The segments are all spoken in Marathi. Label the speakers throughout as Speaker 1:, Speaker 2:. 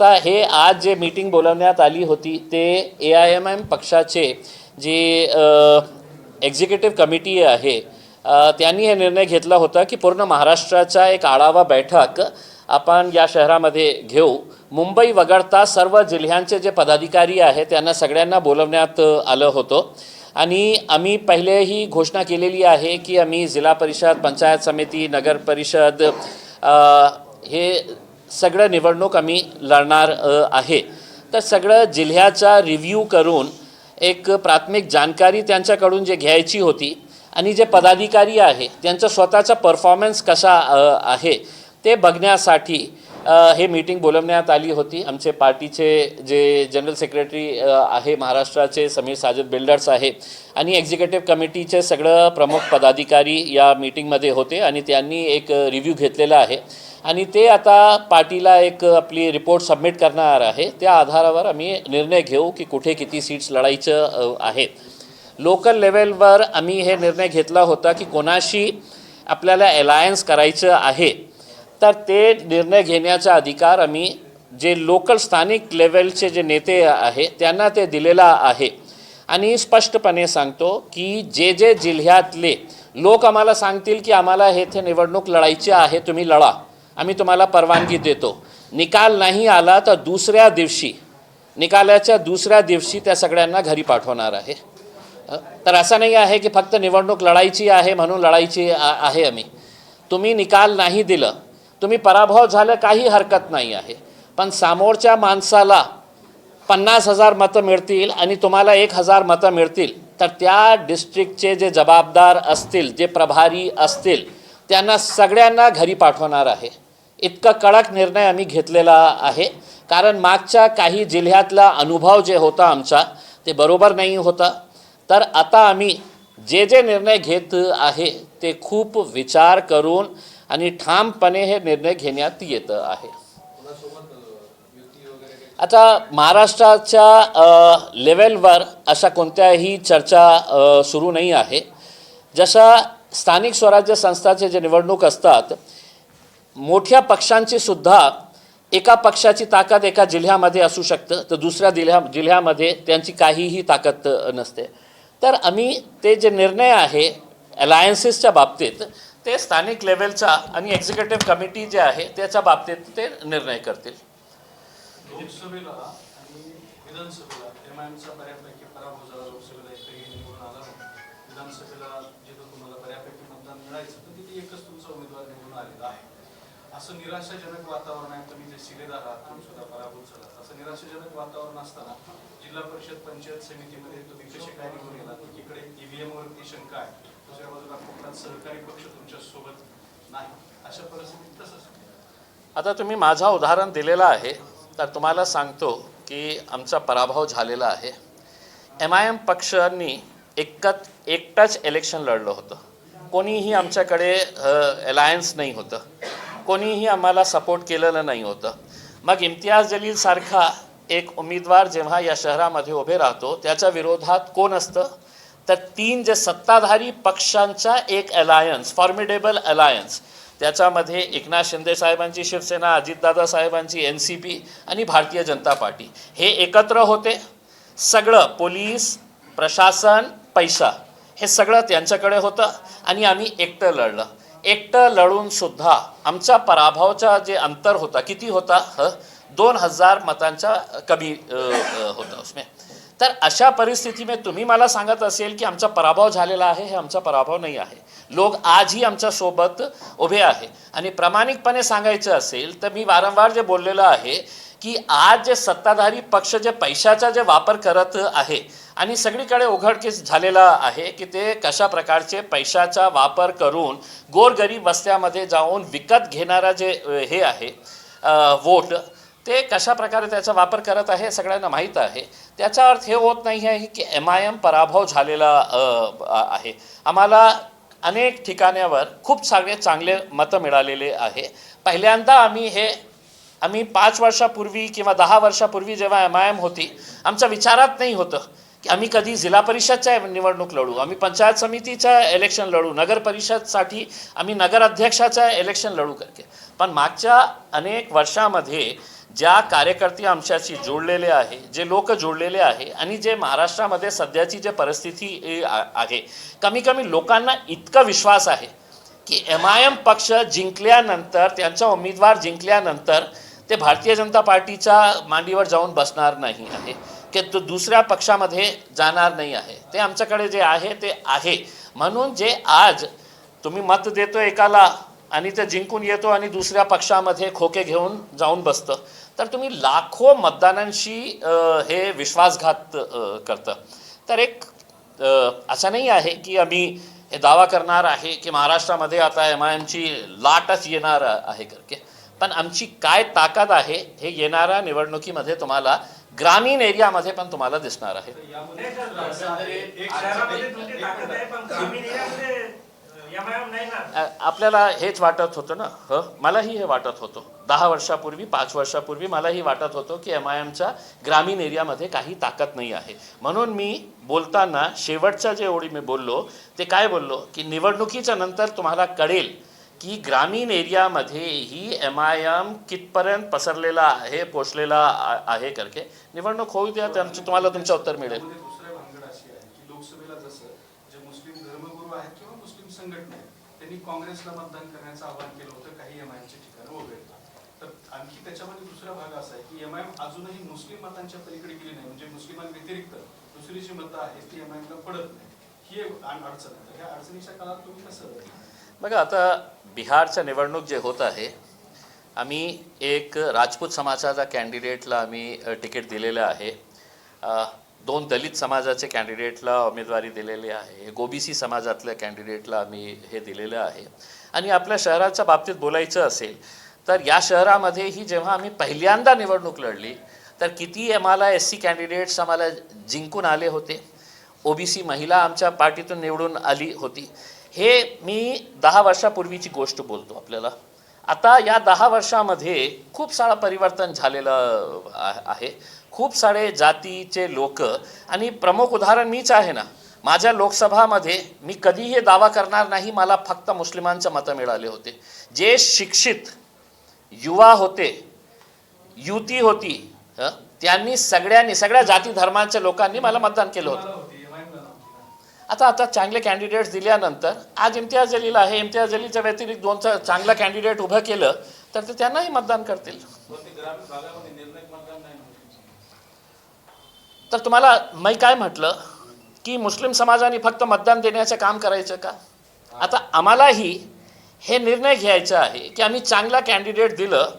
Speaker 1: आता हे आज जे मीटिंग बोलवण्यात आली होती ते ए आय एम एम पक्षाचे जे एक्झिक्युटिव्ह कमिटी आहे त्यांनी हे निर्णय घेतला होता की पूर्ण महाराष्ट्राचा एक आढावा बैठक आपण या शहरामध्ये घेऊ. मुंबई वगळता सर्व जिल्ह्यांचे जे पदाधिकारी आहेत त्यांना सगळ्यांना बोलवण्यात आलं होतं. आणि आम्ही पहिलेही घोषणा केलेली आहे की आम्ही जिल्हा परिषद पंचायत समिती नगर परिषद हे सगळं निवडणूक आम्ही लढणार आहे. तर सगळं जिल्ह्याचा रिव्ह्यू करून एक प्राथमिक जानकारी त्यांच्याकडून जे घ्यायची होती आणि जे पदाधिकारी आहे त्यांचा स्वतःचा परफॉर्मन्स कसा आहे ते बघण्यासाठी हे मीटिंग बोलवण्यात आली होती. आमचे पार्टीचे जे जनरल सेक्रेटरी आहे महाराष्ट्राचे समीर साजद बिल्डर्स आहे आणि एक्झिक्युटिव्ह कमिटीचे सगळं प्रमुख पदाधिकारी या मीटिंगमध्ये होते आणि त्यांनी एक रिव्ह्यू घेतलेला आहे. आणि ते आता पार्टीला एक आपली रिपोर्ट सबमिट करणार आहे. त्या आधारावर आम्ही निर्णय घेऊ की कुठे किती सीट्स लढायचं आहेत. लोकल लेवलवर आम्ही हे निर्णय घेतला होता की कोणाशी आपल्याला अलायन्स करायचं आहे. तर ते निर्णय घेण्याचा अधिकार आम्ही जे लोकल स्थानिक लेवलचे जे नेते आहे त्यांना ते दिलेला आहे. आणि स्पष्टपणे सांगतो की जे जे जिल्ह्यातले लोक आम्हाला सांगतील की आम्हाला हे निवडणूक लढायची आहे तुम्ही लढा. आम्ही तुम्हाला परवानगी देतो. निकाल नाही आला तर दुसऱ्या दिवशी निकालाच्या दुसऱ्या दिवशी त्या सगळ्यांना घरी पाठवणार आहे. तर असं नाही आहे की फक्त निवडणूक लढायची आहे म्हणून लढायची आहे आम्ही. तुम्ही निकाल नाही दिलं तुम्ही पराभव झालं काही हरकत नाही आहे. पण समोरच्या माणसाला पन्नास हजार मतं मिळतील आणि तुम्हाला एक हजार मतं मिळतील तर त्या डिस्ट्रिक्टचे जे जबाबदार असतील जे प्रभारी असतील त्यांना सगळ्यांना घरी पाठवणार आहे. इतका कडक निर्णय आम्ही घेतलेला आहे. कारण मागच्या काही जिल्ह्यातला अनुभव जे होता आमचा ते बरोबर नाही होता. तर आता आम्ही जे जे निर्णय घेत आहे ते खूप विचार करून आणि ठामपणे हे निर्णय घेण्यात येतं आहे. आता महाराष्ट्राच्या लेवलवर अशा कोणत्याही चर्चा सुरू नाही आहे. जशा स्थानिक स्वराज्य संस्थाचे जे निवडणूक असतात मोठ्या पक्षांची सुद्धा एका पक्षाची ताकद एका जिल्ह्यामध्ये असू शकतं तर दुसऱ्या जिल्ह्या जिल्ह्यामध्ये त्यांची काहीही ताकद नसते. तर आम्ही ते जे निर्णय आहे अलायन्सेसच्या बाबतीत ते स्थानिक लेवलचा आणि एक्झिक्युटिव्ह कमिटी जे आहे त्याच्या बाबतीत ते निर्णय करतील.
Speaker 2: लोकसभेला विधानसभेला असं निराशाजनक वातावरण आहे. तुम्ही जे शिलेदार आहात तुम्ही सुद्धा पराभूत झालात. असं निराशाजनक वातावरण असताना जिल्हा परिषद पंचायत समितीमध्ये तुम्ही कसे काय निवडून गेलात एकीकडे ईव्हीएम वरती शंका आहे. दुसऱ्या बाजूला कोकणात सहकारी पक्ष तुमच्यासोबत नाही. अशा परिस्थितीत तसंच
Speaker 1: आता तुम्ही माझा उदाहरण दिलेलं आहे. तर तुम्हाला सांगतो की आमचा पराभव झालेला आहे. एम आय एम पक्षांनी एकच एकटाच इलेक्शन लढलं होतं. कोणीही आमच्याकडे अलायन्स नाही होतं. कोणीही आम्हाला सपोर्ट केलेलं नाही होतं. मग इम्तियाज जलीलसारखा एक उमेदवार जेव्हा या शहरामध्ये उभे राहतो त्याच्या विरोधात कोण असतं? तर तीन जे सत्ताधारी पक्षांचा एक अलायन्स फॉर्मिडेबल अलायन्स त्याच्यामध्ये एकनाथ शिंदे साहेबांची शिवसेना अजितदादा साहेबांची एन सी पी आणि भारतीय जनता पार्टी. हे एकत्र होते. सगळं पोलीस प्रशासन पैसा हे सगळं त्यांच्याकडे होतं आणि आम्ही एकटं लढलं. एकटं लढून सुद्धा आमच्या पराभवाचा जे अंतर होता किती होता? ह? दोन हजार मतांचा कमी होता उसमें. तर अशा परिस्थितीमध्ये तुम्ही मला सांगत असेल की आमचा पराभव झालेला आहे हे आमचा पराभव नाही आहे. लोक आजही आमच्यासोबत उभे आहे. आणि प्रामाणिकपणे सांगायचं असेल तर मी वारंवार जे बोललेलं आहे की आज जे सत्ताधारी पक्ष जे पैशाचा जे वापर करत आहे आणि सगळीकडे उघडकीस झालेला आहे की ते कशा प्रकारचे पैशाचा वापर करून गोरगरीब वस्त्यामध्ये जाऊन विकत घेणारा जे हे आहे वोट ते कशा प्रकारे त्याचा वापर करत आहे सगळ्यांना माहीत आहे. त्याचा अर्थ हे होत नाही आहे की एम आय एम पराभव झालेला आहे. आम्हाला अनेक ठिकाण्यावर खूप सारे चांगले मतं मिळालेले आहे. पहिल्यांदा आम्ही हे आम्ही पाच वर्षापूर्वी किंवा दहा वर्षापूर्वी जेव्हा एम आय एम होती आमच्या विचारात नाही होतं की आम्ही कधी जिल्हा परिषदच्या निवडणूक लढू. आम्ही पंचायत समितीच्या इलेक्शन लढू. नगर परिषदसाठी आम्ही नगर अध्यक्षाचं इलेक्शन लढू. करके पण मागच्या अनेक वर्षामध्ये ज्या कार्यकर्ते आमच्याशी जोडलेले आहे जे लोक जोडलेले आहे आणि जे महाराष्ट्रामध्ये सध्याची जे परिस्थिती आहे कमी कमी लोकांना इतका विश्वास आहे की एम आय एम पक्ष जिंकल्यानंतर त्यांचा उमेदवार जिंकल्यानंतर ते भारतीय जनता पार्टीच्या मांडीवर जाऊन बसणार नाही आहे. की तो दुसऱ्या पक्षामध्ये जाणार नाही आहे. ते आमच्याकडे जे आहे ते आहे. म्हणून जे आज तुम्ही मत देतो एकाला आणि ते जिंकून येतो आणि दुसऱ्या पक्षामध्ये खोके घेऊन जाऊन बसतं तर तुम्ही लाखो मतदारांशी हे विश्वासघात करतं. तर एक असं नाही आहे की आम्ही हे दावा करणार आहे की महाराष्ट्रामध्ये आता एम आय एमची लाटच येणार आहे करके. पण आमची काय ताकद आहे हे येणाऱ्या निवडणुकीमध्ये तुम्हाला ग्रामीण एरियामध्ये पण तुम्हाला दिसणार आहे. आपल्याला हेच वाटत होतं ना? ह? मलाही हे वाटत होतं. दहा वर्षापूर्वी पाच वर्षापूर्वी मलाही वाटत होतं की एम आय एमच्या ग्रामीण एरियामध्ये काही ताकद नाही आहे. म्हणून मी बोलताना शेवटच्या जे ओळी मी बोललो ते काय बोललो? की निवडणुकीच्या नंतर तुम्हाला कळेल की ग्रामीण एरियामध्ये ही एम आय एम कितपर्यंत पसरलेला आहे पोचलेला आ- आहे करके? निवडणूक होऊ द्या त्यांचं तुम्हाला तुमचं उत्तर मिळेल.
Speaker 2: दुसऱ्या आहे की लोकसभेला जसं जे मुस्लिम धर्मगुरू आहेत किंवा मुस्लिम आहेत त्यांनी काँग्रेसला मतदान करण्याचं आवाहन केलं होतं काही एम एमआयएमची ठिकाणं वगैरे तर आणखी त्याच्यामध्ये दुसरा भाग असा आहे की एम आय एम अजूनही मुस्लिम मतांच्या पलीकडे गेली नाही म्हणजे मुस्लिमांव्यतिरिक्त दुसरी जी मतं आहेत ती एमआयएमला पडत नाही. ही आण- अडचण आहे. तर ह्या अडचणीच्या काळात तुम्ही कसं
Speaker 1: बघा आता बिहारचं निवडणूक जे होत आहे आम्ही एक राजपूत समाजाचा कॅन्डिडेटला आम्ही तिकीट दिलेलं आहे. दोन दलित समाजाचे कॅन्डिडेटला उमेदवारी दिलेली आहे. गोबीसी समाजातल्या कॅन्डिडेटला आम्ही हे दिलेलं आहे. आणि आपल्या शहराच्या बाबतीत बोलायचं असेल तर या शहरामध्येही जेव्हा आम्ही पहिल्यांदा निवडणूक लढली तर किती आम्हाला एस सी कॅन्डिडेट्स आम्हाला जिंकून आले होते. ओबीसी महिला आमच्या पार्टीतून निवडून आली होती. हे मी दहा वर्षापूर्वीची गोष्ट बोलतो आपल्याला. आता या दहा वर्षामध्ये खूप सारं परिवर्तन झालेलं आहे. खूप सारे जातीचे लोक आणि प्रमुख उदाहरण मीच आहे ना. माझ्या लोकसभामध्ये मी कधीही दावा करणार नाही मला फक्त मुस्लिमांचं मतं मिळाले होते. जे शिक्षित युवा होते युती होती हं, त्यांनी सगळ्यांनी सगळ्या जाती धर्मांच्या लोकांनी मला मतदान केलं होतं. आता आता चांगले कॅन्डिडेट्स दिल्यानंतर आज इम्तियाज जलील आहे इम्तियाज अलीच्या व्यतिरिक्त दोन चांगलं चांगला कॅन्डिडेट उभं केलं तर ते त्यांनाही मतदान करतील. तर तुम्हाला मी काय म्हटलं? की मुस्लिम समाजाने फक्त मतदान देण्याचं काम करायचं का? आता आम्हालाही हे निर्णय घ्यायचा आहे की आम्ही चांगला कॅन्डिडेट दिलं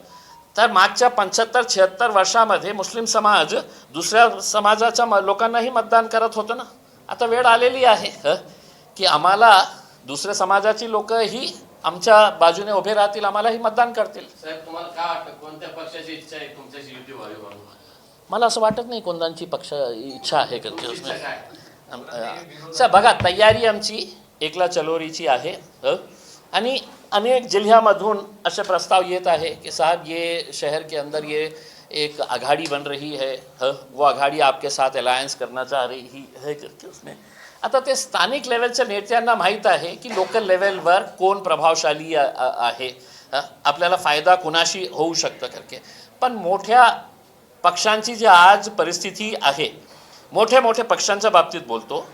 Speaker 1: तर मागच्या पंच्याहत्तर शहात्तर वर्षामध्ये मुस्लिम समाज दुसऱ्या समाजाच्या म- लोकांनाही मतदान करत होतं ना? आता वेळ आलेली आहे हं, की आम्हाला दुसऱ्या समाजाची लोकही आमच्या बाजूने उभे राहतील आम्हालाही मतदान करतील.
Speaker 3: साहेब तुम्हाला काय वाटतं कोणत्या पक्षाची इच्छा आहे? तुमच्याशी युती व्हावी म्हणून.
Speaker 1: मला असं वाटत नाही कोणत्यांची पक्ष इच्छा आहे
Speaker 3: तुमची इच्छा काय?
Speaker 1: सर बघा तयारी आमची एकला चलोरीची आहे अ, आणि अनेक जिल्ह्यामधून असे प्रस्ताव येत आहे कि साहब ये शहर के अंदर ये एक आघाड़ी बन रही है वो आघाड़ी आपके साथ अलायन्स करना चाह रही है करके उसने। आता ते स्थानिक लेवलच्या नेत्यांना माहीत आहे की लोकल लेवलवर कोण प्रभावशाली आहे आपल्याला फायदा कुणाशी होऊ शकतं करके. पण मोठ्या पक्षांची जी आज परिस्थिती आहे मोठ्या मोठ्या पक्षांच्या बाबतीत बोलतो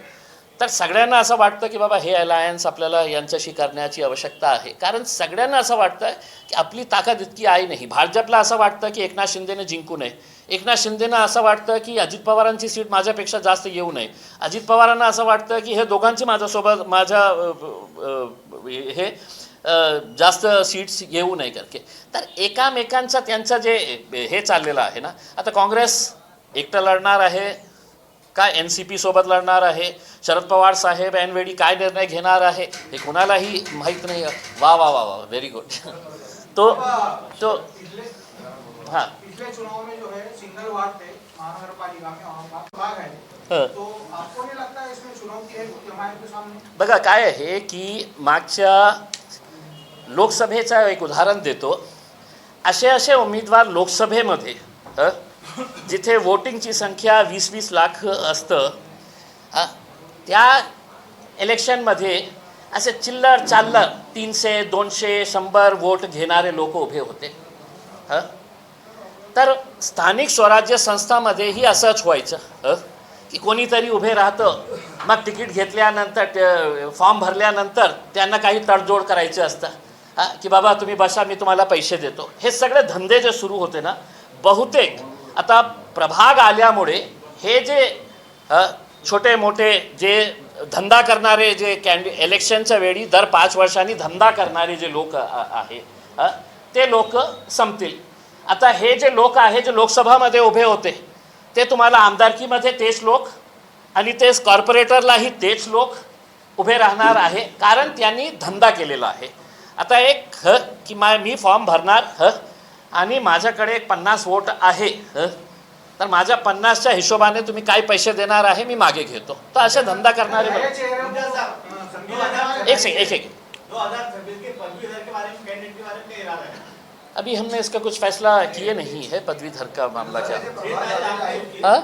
Speaker 1: तर सगळ्यांना असं वाटतं की बाबा हे अलायन्स आपल्याला यांच्याशी करण्याची आवश्यकता आहे. कारण सगळ्यांना असं वाटतं की आपली ताकद इतकी आहे नाही. भाजपला असं वाटतं की एकनाथ शिंदेने जिंकू नये. एकनाथ शिंदेना असं वाटतं की अजित पवारांची सीट माझ्यापेक्षा जास्त येऊ नये. अजित पवारांना असं वाटतं की हे दोघांची माझ्यासोबत माझ्या हे जास्त सीट्स येऊ नये करके. तर एकामेकांचा त्यांचं जे हे चाललेलं आहे ना. आता काँग्रेस एकटं लढणार आहे. काय एन सी पी सोबत लढणार आहे? शरद पवार साहेब ऐनवेळी काय निर्णय घेणार आहे? हे कुणालाही माहीत नाही. वा वा वा वा व्हेरी गुड तो तो
Speaker 4: पिछले
Speaker 1: हां.
Speaker 4: पिछले चुनाव में जो है सिंगल वार्ड पे महानगर पालिका में और भाग है
Speaker 1: हं.
Speaker 4: तो आपको नहीं लगता है इसमें चुनौती है हमारे के सामने?
Speaker 1: बघा काय आहे की मागच्या लोकसभेचं एक उदाहरण देतो. असे असे उमेदवार लोकसभेमध्ये जिथे वोटिंगची संख्या वीस वीस लाख असतं त्या इलेक्शनमध्ये असे चिल्लर चाल्लर तीनशे दोनशे शंभर वोट घेणारे लोक उभे होते हं तर स्थानिक स्वराज्य संस्थामध्येही असंच व्हायचं हं? की कोणीतरी उभे राहतं मग तिकीट घेतल्यानंतर फॉर्म भरल्यानंतर त्यांना काही तडजोड करायचं असतं की बाबा तुम्ही बसा मी तुम्हाला पैसे देतो हे सगळे धंदे जे सुरू होते ना बहुतेक आता प्रभाग आल्यामुळे हे जे छोटे मोठे जे धंदा करणारे जे कॅन्डि इलेक्शनच्या वेळी दर पाच वर्षांनी धंदा करणारे जे लोक आहे ते लोक संपतील. आता हे जे लोक आहे जे लोकसभामध्ये उभे होते ते तुम्हाला आमदारकीमध्ये तेच लोक आणि तेच कॉर्पोरेटरलाही तेच लोक उभे राहणार आहे कारण त्यांनी धंदा केलेला आहे. आता एक ह की मा मी फॉर्म भरणार ह आणि माझ्याकडे एक पन्नास वोट आहे ह? तर माझ्या पन्नासच्या हिशोबाने तुम्ही काय पैसे देणार आहे मी मागे घेतो. तर असे धंदा करणारे एक सेकंड एक सेकंड
Speaker 5: दो हजार छब्बीस के पदवीधर के बारे में कैंडिडेट के बारे में क्या इरादा है
Speaker 1: अभी हमने इसका कुछ फैसला किए नहीं है। पदवीधर का मामला क्या हाँ?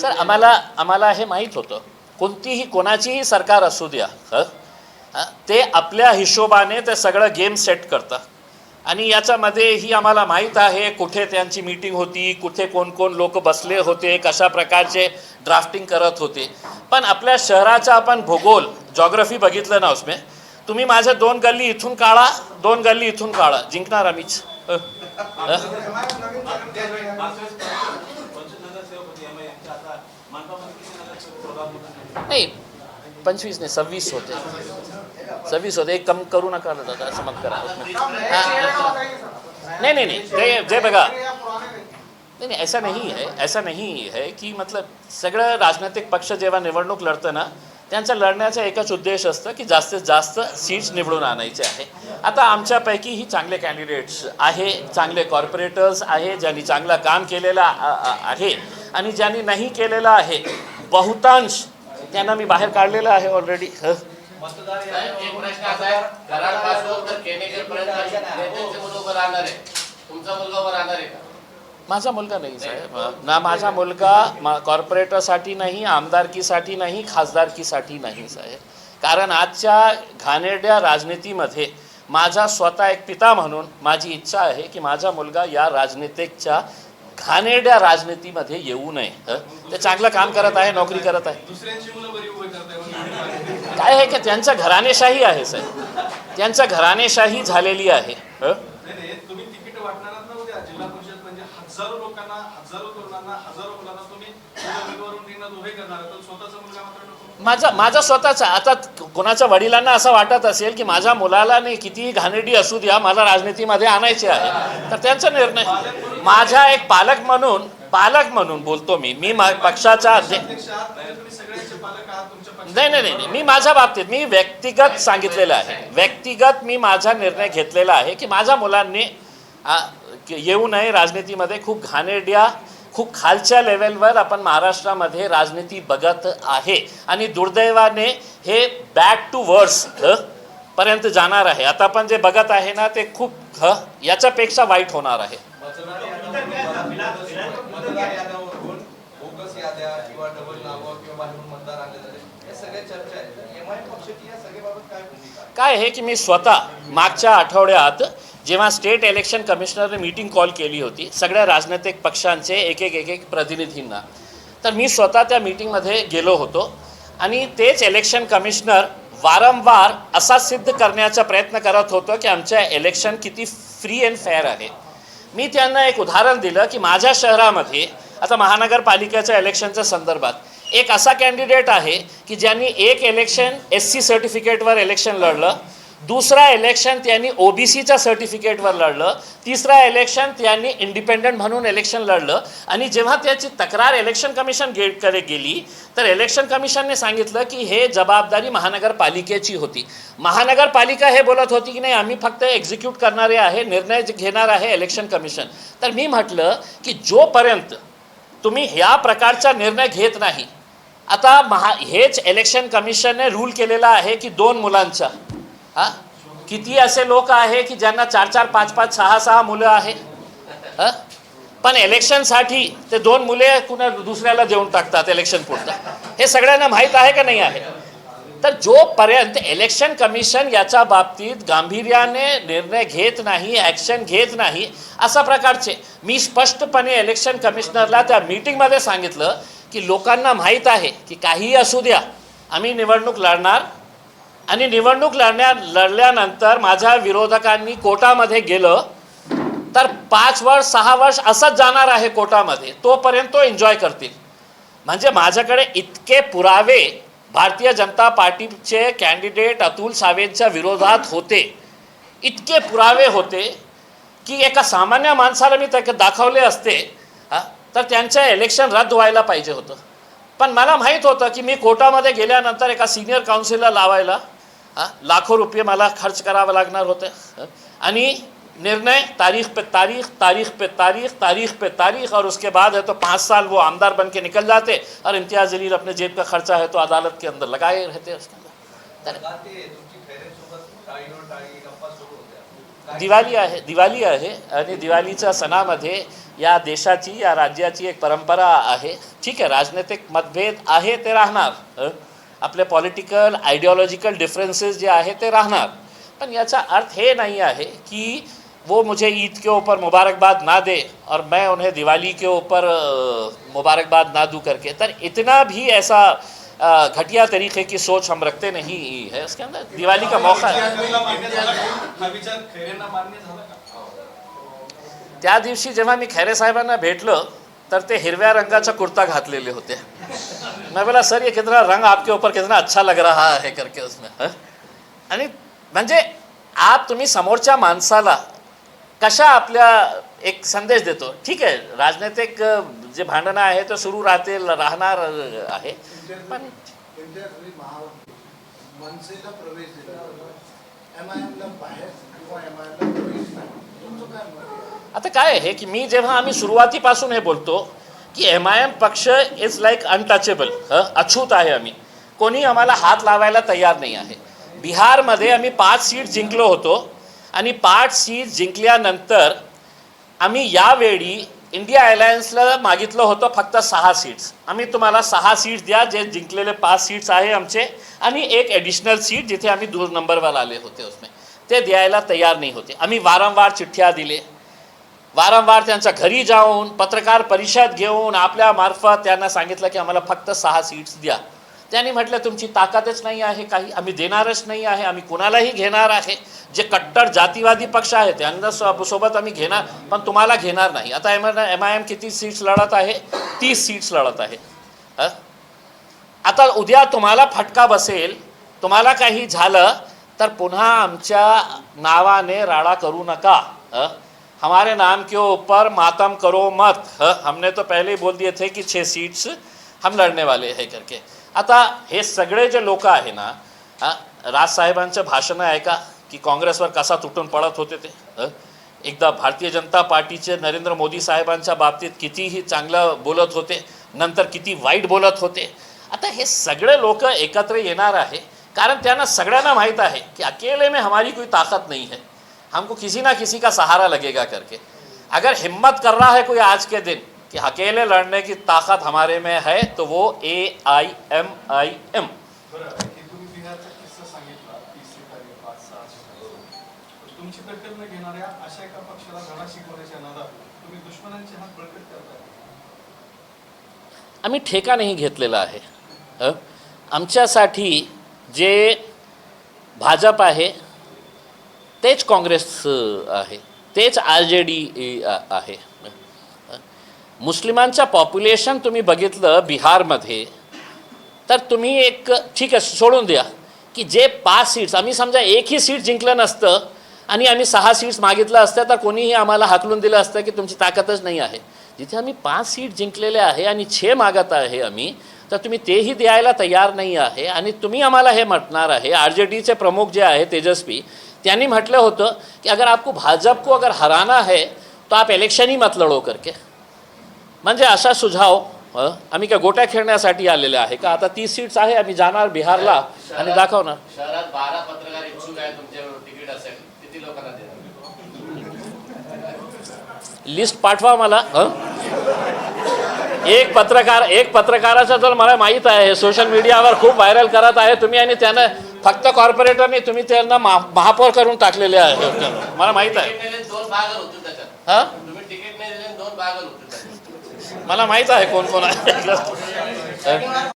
Speaker 1: सर आम्हाला आम्हाला हे माहीत होतं. कोणतीही कोणाचीही सरकार असू द्या ते आपल्या हिशोबाने ते सगळं गेम सेट करतं. आणि याच्यामध्येही आम्हाला माहीत आहे कुठे त्यांची मीटिंग होती कुठे कोण कोण लोक बसले होते कशा प्रकारचे ड्राफ्टिंग करत होते. पण आपल्या शहराचा आपण भूगोल जॉग्रफी बघितलं ना उसमे? तुम्ही माझ्या दोन गल्ली इथून काढा दोन गल्ली इथून काढा. जिंकणार आम्हीच हं? हं?
Speaker 6: MIM नवीन चरण-
Speaker 1: नाही पंचवीस नाही सव्वीस होते. सव्वीस होते एक कम करू नका दादा असं मग करा.
Speaker 4: नाही चेहरे नाही बताइए
Speaker 1: नहीं नहीं जे बघा. नाही नाही ऐसा नाही आहे ऐसा नाही आहे की मतलब सगळं राजनैतिक पक्ष जेव्हा निवडणूक लढतं ना त्यांचा लढण्याचा एकच उद्देश असतं की जास्तीत जास्त सीट्स निवडून आणायचे आहे. आता आमच्यापैकी ही चांगले कॅन्डिडेट्स आहे चांगले कॉर्पोरेटर्स आहे ज्यांनी चांगलं काम केलेलं आ- आहे आणि ज्यांनी नाही केलेलं आहे बहुतांश त्यांना मी बाहेर काढलेलं आहे ऑलरेडी
Speaker 3: मुलगा आहे
Speaker 1: माझा मुलगा नाही साहेब. ना माझा मुलगा कॉर्पोरेटरसाठी नाही आमदारकीसाठी नाही खासदारकीसाठी नाही साहेब. कारण आजच्या घाणेरड्या राजनीतीमध्ये माझा स्वतः एक पिता म्हणून माझी इच्छा आहे की माझा मुलगा या राजनीतिकच्या घाणेरड्या राजनीतीमध्ये येऊ नये? ते चांगलं काम करत आहे नोकरी करत आहे. काय आहे की? त्यांचं घराणेशाही आहे साहेब. त्यांचं घराणेशाही झालेली आहे हं?
Speaker 2: नाही नाही तुम्ही तिकीट वाटणार आहात ना उद्या जिल्हा परिषद म्हणजे हजारो लोकांना हजारो तरुणांना हजारो मुलांना तुम्ही उमेदवारून रिंगणात उभे करणार आहात पण स्वतःचा मुलगा मात्र नको
Speaker 1: माझा माझा स्वतःचा आता कोणाच्या वडिलांना असं वाटत असेल की माझ्या मुलाला नाही कितीही घाणेरडी असू द्या मला राजनीतीमध्ये आणायचे आहे. तर त्यांचा निर्णय. माझा एक पालक म्हणून पालक म्हणून बोलतो मी. मी मा- पक्षाचा अध्यक्ष नाही नाही नाही नाही. मी माझ्या बाबतीत मी व्यक्तिगत सांगितलेलं आहे. व्यक्तिगत मी माझा निर्णय घेतलेला आहे की माझ्या मुलांनी येऊ नये राजनीतीमध्ये. खूप घाणेरड्या खूप खालच्या लेवलवर आपण महाराष्ट्रामध्ये राजनीती बघत आहे. आणि दुर्दैवाने हे बॅक टू वर्ड्स पर्यंत जाणार आहे. आता आपण जे बघत आहे ना ते खूप ह याच्यापेक्षा वाईट होणार आहे.
Speaker 7: काय भूमिका? आहे?
Speaker 1: काय आहे की मी स्वतः मागच्या आठवड्यात जेव्हा स्टेट इलेक्शन कमिशनरने मीटिंग कॉल केली होती सगळ्या राजनैतिक पक्षांचे एक एक एक एक प्रतिनिधींना तर मी स्वतः त्या मीटिंगमध्ये गेलो होतो आणि तेच इलेक्शन कमिशनर वारंवार असा सिद्ध करण्याचा प्रयत्न करत होतो की आमच्या इलेक्शन किती फ्री अँड फेअर आहे. मी त्यांना एक उदाहरण दिलं की माझ्या शहरामध्ये आता महानगरपालिकेच्या इलेक्शनच्या संदर्भात एक असा कॅन्डिडेट आहे की ज्यांनी एक इलेक्शन एस सी सर्टिफिकेटवर इलेक्शन लढलं दुसरा इलेक्शन त्यांनी ओ बी सीच्या सर्टिफिकेटवर लढलं. तिसरा इलेक्शन त्यांनी इंडिपेंडंट म्हणून इलेक्शन लढलं. आणि जेव्हा त्याची तक्रार इलेक्शन कमिशन गेटकडे गेली तर इलेक्शन कमिशनने सांगितलं की हे जबाबदारी महानगरपालिकेची होती. महानगरपालिका हे बोलत होती की नाही आम्ही फक्त एक्झिक्यूट करणारे आहे निर्णय घेणार आहे इलेक्शन कमिशन तर मी म्हटलं की जोपर्यंत तुम्ही ह्या प्रकारचा निर्णय घेत नाही आता महा हेच इलेक्शन कमिशनने रूल केलेला आहे की दोन मुलांचा. हा? किती असे लोक आहे की ज्यांना चार चार पाच पाच सहा सहा मुलं आहे हा? पण इलेक्शनसाठी ते दोन मुले कुणा दुसऱ्याला देऊन टाकतात इलेक्शन पुरता? हे सगळ्यांना माहीत आहे का नाही आहे? तर जोपर्यंत इलेक्शन कमिशन याच्या बाबतीत गांभीर्याने निर्णय घेत नाही ॲक्शन घेत नाही अशा प्रकारचे मी स्पष्टपणे इलेक्शन कमिशनरला त्या मीटिंगमध्ये सांगितलं की लोकांना माहीत आहे की काहीही असू द्या आम्ही निवडणूक लढणार आणि निवडणूक लढण्या लढल्यानंतर माझ्या विरोधकांनी कोर्टामध्ये गेलं तर पाच वर्ष सहा वर्ष असंच जाणार आहे कोर्टामध्ये तोपर्यंत तो एन्जॉय करतील. म्हणजे माझ्याकडे इतके पुरावे भारतीय जनता पार्टीचे कॅन्डिडेट अतुल सावेंच्या विरोधात होते. इतके पुरावे होते की एका सामान्य माणसाला मी त्या दाखवले असते तर त्यांचं इलेक्शन रद्द व्हायला पाहिजे होतं. पण मला माहीत होतं की मी कोर्टामध्ये गेल्यानंतर एका सिनियर काउन्सिलला लावायला हा, लाखो रुपये मला खर्च करावं लागणार होते. आणि निर्णय तारीख पे तारीख तारीख पे तारीख तारीख पे तारीख और उसके बाद है तो पाँच साल वो आमदार बन के निकल जाते और इम्तियाज़ जलील अपने जेब का खर्चा है तो अदालत के अंदर लगाए रहते उसके अंदर। दिवाळी आहे दिवाळी आहे आणि दिवाळीच्या सणामध्ये या देशाची या राज्याची एक परंपरा आहे. ठीक आहे राजनैतिक मतभेद आहे ते राहणार. हं? आपले पॉलिटिकल आयडियोलॉजिकल डिफरेंसेस जे आहे ते राहणार पण याचा अर्थ हे नाही आहे की वो मुझे ईद के ऊपर मुबारकबाद ना दे और मैं उन्हें दिवाली के ऊपर मुबारकबाद ना दूँ करके तर इतना भी ऐसा घटिया तरीके की सोच हम रखते नहीं है उसके अंदर दिवाली का मौका है?
Speaker 2: हा
Speaker 1: त्या दिवशी जेव्हा मी खैरे साहेबांना भेटलं तर ते हिरव्या रंगाचा कुर्ता घातलेले होते. मैं बोला सर ये कितना रंग आपके ऊपर कितना अच्छा लग रहा है करके उसमें आणि म्हणजे आप तुम्ही समोरच्या माणसाला कशा आपल्या एक संदेश देतो? ठीक आहे राजनैतिक जे भांडणं आहे ते सुरू राहतील राहणार आहे. पण
Speaker 6: प्रवेश
Speaker 1: आता काय आहे की मी जेव्हा आम्ही सुरुवातीपासून हे बोलतो की एम आय एम पक्ष इज लाईक अनटचेबल अछूत आहे आम्ही. कोणी आम्हाला हात लावायला तयार नाही आहे. बिहारमध्ये आम्ही पाच सीट जिंकलो होतो आणि पाच सीट जिंकल्यानंतर आम्ही यावेळी इंडिया अलायन्सला मागितलं होतं फक्त सहा सीट्स. आम्ही तुम्हाला सहा सीट्स द्या जे जिंकलेले पाच सीट्स आहे आमचे आणि एक ॲडिशनल सीट जिथे आम्ही दोन नंबरवर आले होते उसमे. ते द्यायला तयार नाही होते. आम्ही वारंवार चिठ्ठ्या दिले. वारंवार त्यांच्या घरी जाऊन पत्रकार परिषद घेऊन आपल्या मार्फत त्यांना सांगितलं की आम्हाला फक्त सहा सीट्स द्या. त्यांनी म्हटलं तुमची ताकदच नाही आहे काही आम्ही देणारच नाही आहे आम्ही कुणालाही घेणार आहे. जे कट्टर जातीवादी पक्ष आहे त्यांना सोबत आम्ही घेणार पण तुम्हाला घेणार नाही. आता एम एम आय एम किती सीट्स लढत आहे? तीस सीट्स लढत आहे. हं? आता उद्या तुम्हाला फटका बसेल तुम्हाला काही झालं तर पुन्हा आमच्या नावाने राडा करू नका. हमारे नाम के ऊपर मातम करो मत। हमने तो पहले ही बोल दिए थे की छः सीट्स हम लढने वाले है करके। आता हे सगळे जे लोक आहे ना राजसाहेबांचं भाषण ऐका की काँग्रेसवर कसा तुटून पडत होते ते? हं? एकदा भारतीय जनता पार्टीचे नरेंद्र मोदी साहेबांच्या बाबतीत कितीही चांगलं बोलत होते नंतर किती वाईट बोलत होते. आता हे सगळे लोक एकत्र येणार आहे कारण त्यांना सगळ्यांना माहीत आहे की अकेले में हमारी कोई ताकत नाही है. हमको किसी ना किसी का सहारा लगेगा करके अगर हिम्मत कर रहा है कोई आज के दिन कि अकेले लड़ने की ताकत हमारे में है तो वो ए आई एम आई एम
Speaker 2: बरं हे तुम्ही बिहारचा किस्सा सांगितला तीस सीट आणि पाच सहा सीट तुमची टक्कर न घेणाऱ्या अशा एका पक्षाला धडा शिकवण्याच्या नादात तुम्ही दुश्मनांचे हात बळकट करताय
Speaker 1: आम्ही ठेका नाही घेतलेला आहे अ? आमच्यासाठी जे भाजप आहे तेच काँग्रेस आहे. तेच आर जे डी आहे. मुस्लिमांचं पॉप्युलेशन तुम्ही बघितलं बिहारमध्ये तर तुम्ही एक ठीक आहे सोडून द्या. की जे पाच सीट्स आम्ही समजा एकही सीट जिंकलं नसतं आणि आम्ही सहा सीट्स मागितलं असतं तर कोणीही आम्हाला हाकलून दिलं असतं की तुमची ताकदच नाही आहे. जिथे आम्ही पाच सीट जिंकलेले आहे आणि छे मागत आहे आम्ही तर तुम्ही तेही द्यायला तयार नाही आहे. आणि तुम्ही आम्हाला हे म्हटणार आहे आर जे डीचे प्रमुख जे आहे तेजस्वी त्यांनी म्हटलं होतं की अगर आपको भाजप को अगर हराना है तो आप इलेक्शन ही मत लढो करके। म्हणजे असा सुझाव आम्ही काय गोट्या खेळण्यासाठी आलेले आहे का? आता तीस सीट्स आहे आम्ही जाणार बिहारला. आणि दाखवणार
Speaker 3: शहरात बारा पत्रकार इच्छुक आहे तुमच्या तिकीट असेल किती लोकांना देणार?
Speaker 1: लिस्ट पाठवा मला? एक पत्रकार एक पत्रकाराचा तर मला माहीत आहे सोशल मीडियावर खूप व्हायरल करत आहे तुम्ही आणि त्यानं फक्त कॉर्पोरेटरने तुम्ही त्यांना महा- महापौर करून टाकलेले आहे मला माहीत आहे. हा? मला माहीत आहे कोण कोण आहे.